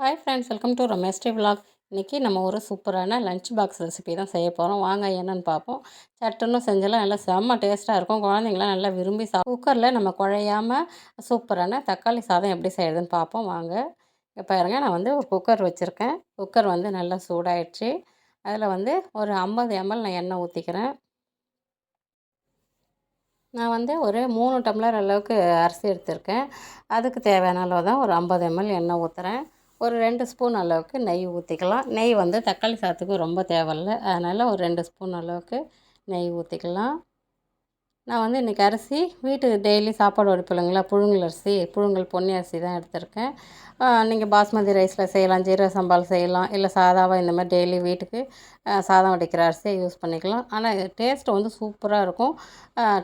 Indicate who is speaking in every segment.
Speaker 1: Hi friends welcome to ரொமேஸ்டி vlog இன்றைக்கி நம்ம ஒரு சூப்பரான லஞ்ச் பாக்ஸ் ரெசிபி தான் செய்ய போகிறோம் வாங்க என்னென்னு பார்ப்போம். சட்டுன்னு செஞ்செல்லாம் நல்லா செம்ம டேஸ்ட்டாக இருக்கும். குழந்தைங்களாம் நல்லா விரும்பி சா குக்கரில் நம்ம குழையாமல் சூப்பரான தக்காளி சாதம் எப்படி செய்கிறதுன்னு பார்ப்போம். வாங்க. இப்போ பாருங்க நான் வந்து ஒரு குக்கர் வச்சுருக்கேன். குக்கர் வந்து நல்லா சூடாயிடுச்சு. அதில் வந்து ஒரு ஐம்பது எம்எல் நான் எண்ணெய் ஊற்றிக்கிறேன் நான் வந்து ஒரு மூணு டம்ளர் அளவுக்கு அரிசி எடுத்திருக்கேன். அதுக்கு தேவையான அளவு தான் ஒரு ஐம்பது எம்எல் எண்ணெய் ஊற்றுறேன் ஒரு ரெண்டு ஸ்பூன் அளவுக்கு நெய் ஊற்றிக்கலாம் நெய் வந்து தக்காளி சாதத்துக்கு ரொம்ப தேவையில்ல. அதனால் ஒரு ரெண்டு ஸ்பூன் அளவுக்கு நெய் ஊற்றிக்கலாம் நான் வந்து இன்றைக்கி அரிசி வீட்டுக்கு டெய்லி சாப்பாடு வடிப்பில்லைங்களா புழுங்கல் அரிசி புழுங்கல் பொன்னி அரிசி தான் எடுத்திருக்கேன். நீங்கள் பாஸ்மதி ரைஸில் செய்யலாம் ஜீரக சம்பால் செய்யலாம் இல்லை சாதாவாக இந்த மாதிரி டெய்லி வீட்டுக்கு சாதம் வடிக்கிற அரிசியை யூஸ் பண்ணிக்கலாம். ஆனால் டேஸ்ட்டு வந்து சூப்பராக இருக்கும்.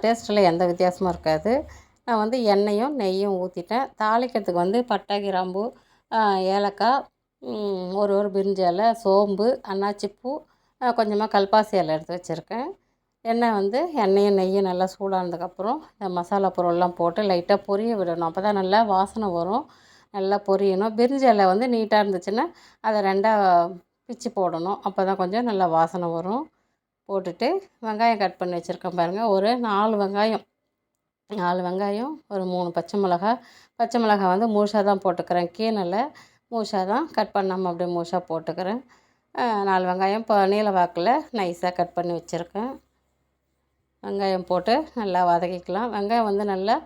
Speaker 1: டேஸ்ட்டில் எந்த வித்தியாசமும் இருக்காது. நான் வந்து எண்ணெயும் நெய்யும் ஊற்றிட்டேன் தாளிக்கிறதுக்கு வந்து பட்டை கிராம்பு ஏலக்காய் ஒரு ஒரு பிரிஞ்சி இலை சோம்பு அன்னாச்சிப்பூ கொஞ்சமாக கல்பாசி இலை எடுத்து வச்சுருக்கேன். எண்ணெய் வந்து எண்ணெயும் நெய்யும் நல்லா சூடானதுக்கப்புறம் இந்த மசாலா பொருள்லாம் போட்டு லைட்டாக பொரிய விடணும். அப்போ தான் நல்லா வாசனை வரும். நல்லா பொரியணும். பிரிஞ்சி இலை வந்து நீட்டாக இருந்துச்சுன்னா அதை ரெண்டாக பிச்சு போடணும். அப்போ தான் கொஞ்சம் நல்லா வாசனை வரும். போட்டுட்டு வெங்காயம் கட் பண்ணி வச்சுருக்கேன் பாருங்கள் ஒரு நாலு வெங்காயம். நாலு வெங்காயம் ஒரு மூணு பச்சை மிளகா பச்சை மிளகா வந்து முழுசாக தான் போட்டுக்கிறேன். கீழே முழுசாக தான் கட் பண்ணாமல் அப்படியே முழுசாக போட்டுக்கிறேன். நாலு வெங்காயம் இப்போ நீல வாக்கில் நைஸாக கட் பண்ணி வச்சுருக்கேன். வெங்காயம் போட்டு நல்லா வதக்கிக்கலாம். வெங்காயம் வந்து நல்லா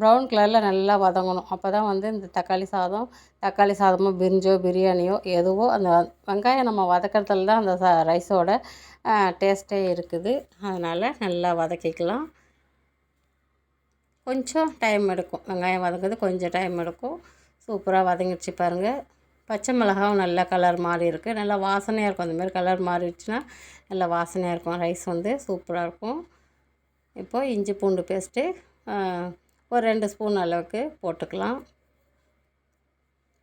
Speaker 1: ப்ரௌன் கலரில் நல்லா வதங்கணும். அப்போ தான் வந்து இந்த தக்காளி சாதம் தக்காளி சாதமோ பிரிஞ்சோ பிரியாணியோ எதுவோ அந்த வெங்காயம் நம்ம வதக்கிறதுல தான் அந்த ரைஸோட டேஸ்ட்டே இருக்குது. அதனால் நல்லா வதக்கிக்கலாம். கொஞ்சம் டைம் எடுக்கும். வெங்காயம் வதங்கிறது கொஞ்சம் டைம் எடுக்கும். சூப்பராக வதங்கிடுச்சு பாருங்கள் பச்சை மிளகாவும் நல்லா கலர் மாறி இருக்குது நல்லா வாசனையாக இருக்கும். அந்தமாதிரி கலர் மாறிடுச்சுன்னா நல்லா வாசனையாக இருக்கும். ரைஸ் வந்து சூப்பராக இருக்கும். இப்போது இஞ்சி பூண்டு பேஸ்ட்டு ஒரு ரெண்டு ஸ்பூன் அளவுக்கு போட்டுக்கலாம்.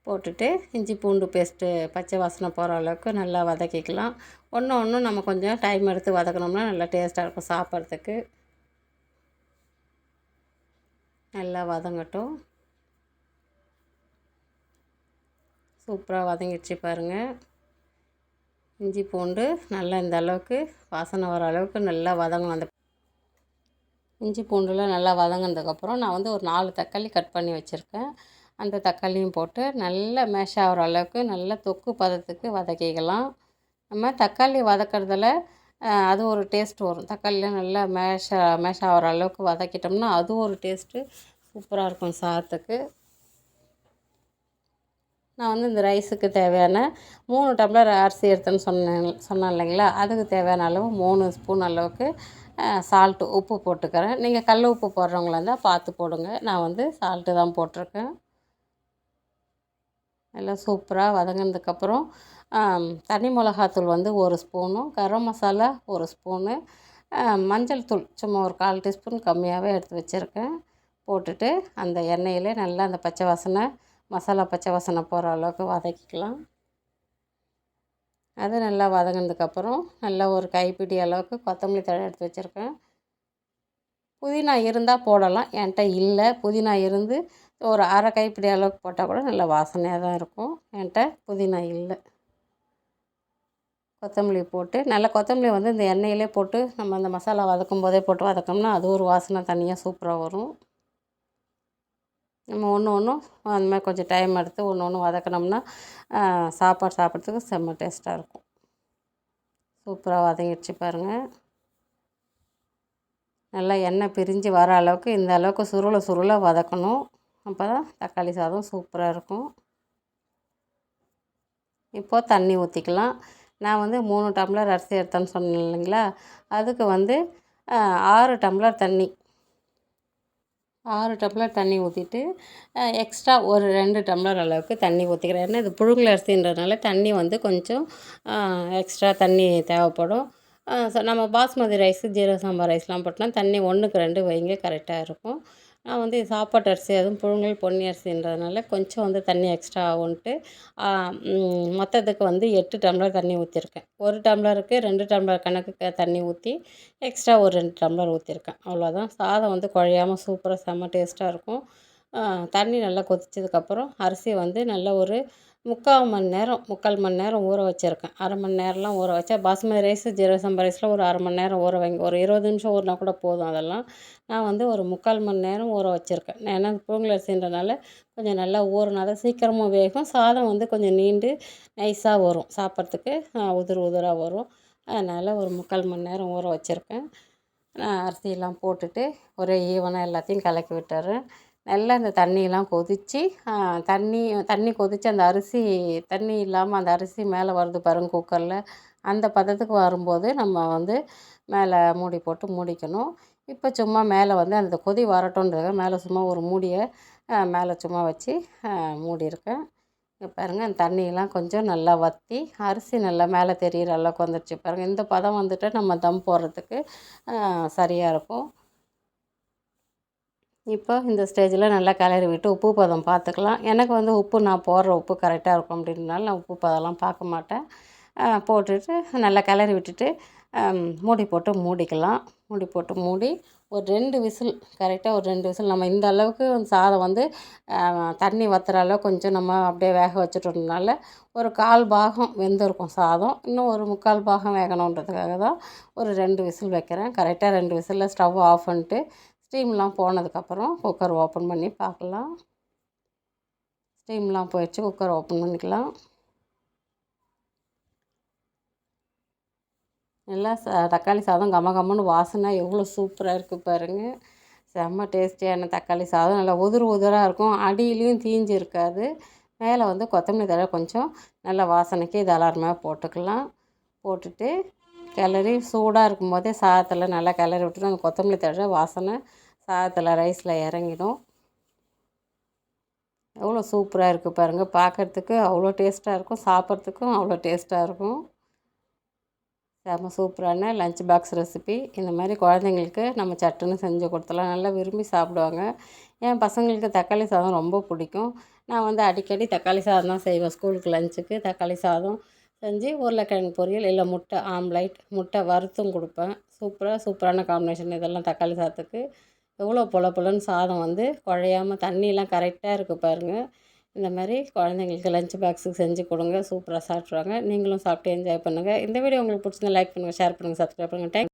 Speaker 1: போட்டுட்டு இஞ்சி பூண்டு பேஸ்ட்டு பச்சை வாசனை போகிற அளவுக்கு நல்லா வதக்கிக்கலாம். ஒன்று ஒன்றும் நம்ம கொஞ்சம் டைம் எடுத்து வதக்கினோம்னா நல்லா டேஸ்ட்டாக இருக்கும் சாப்பிட்றதுக்கு. நல்லா வதங்கட்டும். சூப்பராக வதங்கிடுச்சு பாருங்கள் இஞ்சி பூண்டு நல்லா இந்த அளவுக்கு வாசனை வர அளவுக்கு நல்லா வதங்கணும். அந்த இஞ்சி பூண்டுலாம் நல்லா வதங்கினதுக்கப்புறம் நான் வந்து ஒரு நாலு தக்காளி கட் பண்ணி வச்சுருக்கேன். அந்த தக்காளியும் போட்டு நல்லா மேஷ் ஆகிற அளவுக்கு நல்லா தொக்கு பதத்துக்கு வதக்கிக்கலாம். நம்ம தக்காளி வதக்கிறதுல அது ஒரு டேஸ்ட் வரும். தக்காளிலாம் நல்லா மேஷ மேஷ் ஆகிற அளவுக்கு வதக்கிட்டோம்னா அது ஒரு டேஸ்ட்டு. சூப்பராக இருக்கும் சாதத்துக்கு. நான் வந்து இந்த ரைஸுக்கு தேவையான மூணு டம்ளர் அரிசி எடுத்தேன்னு சொன்னேன் சொன்னேன் இல்லைங்களா? அதுக்கு தேவையான அளவு மூணு ஸ்பூன் அளவுக்கு சால்ட்டு உப்பு போட்டுக்கிறேன். நீங்கள் கல் உப்பு போடுறவங்களா இருந்தால் பார்த்து போடுங்க. நான் வந்து சால்ட்டு தான் போட்டிருக்கேன். நல்லா சூப்பராக வதங்கினதுக்கப்புறம் தனி மிளகாத்தூள் வந்து ஒரு ஸ்பூனும் கரம் மசாலா ஒரு ஸ்பூனு மஞ்சள் தூள் சும்மா ஒரு கால் டீஸ்பூன் கம்மியாகவே எடுத்து வச்சுருக்கேன். போட்டுட்டு அந்த எண்ணெயிலே நல்லா அந்த பச்சை வாசனை மசாலா பச்சை வாசனை போகிற அளவுக்கு வதக்கிக்கலாம். அது நல்லா வதங்கினதுக்கப்புறம் நல்லா ஒரு கைப்பிடி அளவுக்கு கொத்தமல்லி தழை எடுத்து வச்சுருக்கேன். புதினா இருந்தால் போடலாம் என்கிட்ட இல்லை. புதினா இருந்து ஒரு அரை கைப்பிடி அளவுக்கு போட்டால் கூட நல்லா வாசனையாக தான் இருக்கும். என்கிட்ட புதினா இல்லை. கொத்தமல்லி போட்டு நல்லா கொத்தமல்லி வந்து இந்த எண்ணெயிலே போட்டு நம்ம அந்த மசாலா வதக்கும் போதே போட்டு வதக்கோம்னா அது ஒரு வாசனை தனியாக சூப்பராக வரும். நம்ம ஒன்று ஒன்றும் அந்த மாதிரி கொஞ்சம் டைம் எடுத்து ஒன்று ஒன்று வதக்கினோம்னா சாப்பாடு சாப்பிட்றதுக்கு செம்ம டேஸ்ட்டாக இருக்கும். சூப்பராக வதங்கிடுச்சு பாருங்கள் நல்லா எண்ணெய் பிரிஞ்சு வர அளவுக்கு இந்த அளவுக்கு சுருளை சுருளை வதக்கணும். அப்போ தான் தக்காளி சாதம் சூப்பராக இருக்கும். இப்போது தண்ணி ஊற்றிக்கலாம் நான் வந்து மூணு டம்ளர் அரிசி எடுத்தேன்னு சொன்னேன் இல்லைங்களா? அதுக்கு வந்து ஆறு டம்ளர் தண்ணி. ஆறு டம்ளர் தண்ணி ஊற்றிட்டு எக்ஸ்ட்ரா ஒரு ரெண்டு டம்ளர் அளவுக்கு தண்ணி ஊற்றிக்கிறேன் ஏன்னா இது புழுங்கல் அரிசின்றதுனால தண்ணி வந்து கொஞ்சம் எக்ஸ்ட்ரா தண்ணி தேவைப்படும். ஸோ நம்ம பாஸ்மதி ரைஸு ஜீரக சாம்பார் ரைஸ்லாம் போட்டோம்னா தண்ணி ஒன்றுக்கு ரெண்டு வைங்க கரெக்டாக இருக்கும். நான் வந்து சாப்பாட்டு அரிசி அதுவும் புழுங்கல் பொன்னி அரிசின்றதுனால கொஞ்சம் வந்து தண்ணி எக்ஸ்ட்ரா ஆகும்ன்ட்டு மொத்தத்துக்கு வந்து எட்டு டம்ளர் தண்ணி ஊற்றிருக்கேன் ஒரு டம்ளருக்கு ரெண்டு டம்ளர் கணக்குக்கு தண்ணி ஊற்றி எக்ஸ்ட்ரா ஒரு ரெண்டு டம்ளர் ஊற்றிருக்கேன் அவ்வளோதான். சாதம் வந்து குழையாமல் சூப்பராக செம்ம டேஸ்ட்டாக இருக்கும். தண்ணி நல்லா கொதிச்சதுக்கப்புறம் அரிசி வந்து நல்லா ஒரு முக்கால் மணி நேரம் முக்கால் மணி நேரம் ஊற வச்சுருக்கேன். அரை மணி நேரம்லாம் ஊற வச்சா பாஸ்மதி ரைஸ் ஜீரகசம்பா ரைஸில் ஒரு அரை மணி நேரம் ஊற வைங்க. ஒரு இருபது நிமிஷம் ஊறினா கூட போதும் அதெல்லாம். நான் வந்து ஒரு முக்கால் மணி நேரம் ஊற வச்சுருக்கேன். ஏன்னா புழுங்கல் அரிசின்றனால கொஞ்சம் நல்லா ஊறினா தான் சீக்கிரமாக வேகும். சாதம் வந்து கொஞ்சம் நீண்டு நைஸாக வரும். சாப்பிட்றதுக்கு உதிர் உதிராக வரும். அதனால் ஒரு முக்கால் மணி நேரம் ஊற வச்சுருக்கேன். அரிசியெல்லாம் போட்டுட்டு ஒரே ஈவனாக எல்லாத்தையும் கலக்கி விட்டுறேன். நல்லா இந்த தண்ணியெல்லாம் கொதித்து தண்ணி தண்ணி கொதித்து அந்த அரிசி தண்ணி இல்லாமல் அந்த அரிசி மேலே வருது பாருங்க குக்கரில். அந்த பதத்துக்கு வரும்போது நம்ம வந்து மேலே மூடி போட்டு மூடிக்கணும். இப்போ சும்மா மேலே வந்து அந்த கொதி வரட்டுன்றதுக்காக மேலே சும்மா ஒரு மூடியை மேலே சும்மா வச்சு மூடியிருக்கேன். இங்கே பாருங்கள் அந்த தண்ணியெல்லாம் கொஞ்சம் நல்லா வற்றி அரிசி நல்லா மேலே தெரிகிற அளவுக்கு வந்துடுச்சு பாருங்கள் இந்த பதம் வந்துட்டு நம்ம தம் போடுறதுக்கு சரியாக இருக்கும். இப்போ இந்த ஸ்டேஜில் நல்லா கிளறி விட்டு உப்பு பதம் பார்த்துக்கலாம். எனக்கு வந்து உப்பு நான் போடுற உப்பு கரெக்டாக இருக்கும் அப்படின்றனால நான் உப்பு பதம்லாம் பார்க்க மாட்டேன். போட்டுட்டு நல்லா கிளறி விட்டுட்டு மூடி போட்டு மூடிக்கலாம். மூடி போட்டு மூடி ஒரு ரெண்டு விசில் கரெக்டாக ஒரு ரெண்டு விசில் நம்ம இந்த அளவுக்கு சாதம் வந்து தண்ணி வற்றுற அளவு கொஞ்சம் நம்ம அப்படியே வேக வச்சுட்டோம்னால ஒரு கால் பாகம் வெந்திருக்கும் சாதம். இன்னும் ஒரு முக்கால் பாகம் வேகணுன்றதுக்காக தான் ஒரு ரெண்டு விசில் வைக்கிறேன். கரெக்டாக ரெண்டு விசிலில் ஸ்டவ் ஆஃப் பண்ணிட்டு ஸ்டீம்லாம் போனதுக்கப்புறம் குக்கர் ஓப்பன் பண்ணி பார்க்கலாம். ஸ்டீம்லாம் போயிடுச்சு குக்கர் ஓப்பன் பண்ணிக்கலாம். நல்லா தக்காளி சாதம் கம கம்மன்னு வாசனை எவ்வளோ சூப்பராக இருக்குது பாருங்கள் செம்ம டேஸ்டியான தக்காளி சாதம் நல்லா உதிர் உதிராக இருக்கும் அடியிலையும் தீஞ்சு இருக்காது மேலே வந்து கொத்தமல்லி தழை கொஞ்சம் நல்லா வாசனைக்கு இது அலாரமாக போட்டுக்கலாம். போட்டுட்டு கிளறி சூடாக இருக்கும் போதே சாதத்தில் நல்லா கிளறி விட்டுட்டு அந்த கொத்தமல்லி தழை வாசனை சாதத்தில் ரைஸில் இறங்கிடும். எவ்வளோ சூப்பராக இருக்குது பாருங்கள் பார்க்குறதுக்கு அவ்வளோ டேஸ்ட்டாக இருக்கும். சாப்பிட்றதுக்கும் அவ்வளோ டேஸ்ட்டாக இருக்கும். செம்ம சூப்பரான லஞ்ச் பாக்ஸ் ரெசிபி. இந்த மாதிரி குழந்தைங்களுக்கு நம்ம சட்டுன்னு செஞ்சு கொடுத்தலாம் நல்லா விரும்பி சாப்பிடுவாங்க. என் பசங்களுக்கு தக்காளி சாதம் ரொம்ப பிடிக்கும். நான் வந்து அடிக்கடி தக்காளி சாதம் தான் செய்வேன். ஸ்கூலுக்கு லஞ்சுக்கு தக்காளி சாதம். செஞ்சு உருளைக்கிழங்கு பொரியல் இல்லை முட்டை ஆம்லைட் முட்டை வறுத்தும் கொடுப்பேன். சூப்பராக சூப்பரான காம்பினேஷன் இதெல்லாம் தக்காளி சாதத்துக்கு எவ்வளோ பொல பொலன்னு சாதம் வந்து குழையாமல் தண்ணியெலாம் கரெக்டாக இருக்குது பாருங்கள் இந்த மாதிரி குழந்தைங்களுக்கு லஞ்ச் பாக்ஸுக்கு செஞ்சு கொடுங்க சூப்பராக சாப்பிட்ருவாங்க நீங்களும் சாப்பிட்டு என்ஜாய் பண்ணுங்கள் இந்த வீடியோ உங்களுக்கு பிடிச்சிருந்தா லைக் பண்ணுங்கள் ஷேர் பண்ணுங்கள் சப்ஸ்கிரைப் பண்ணுங்கள் தேங்க்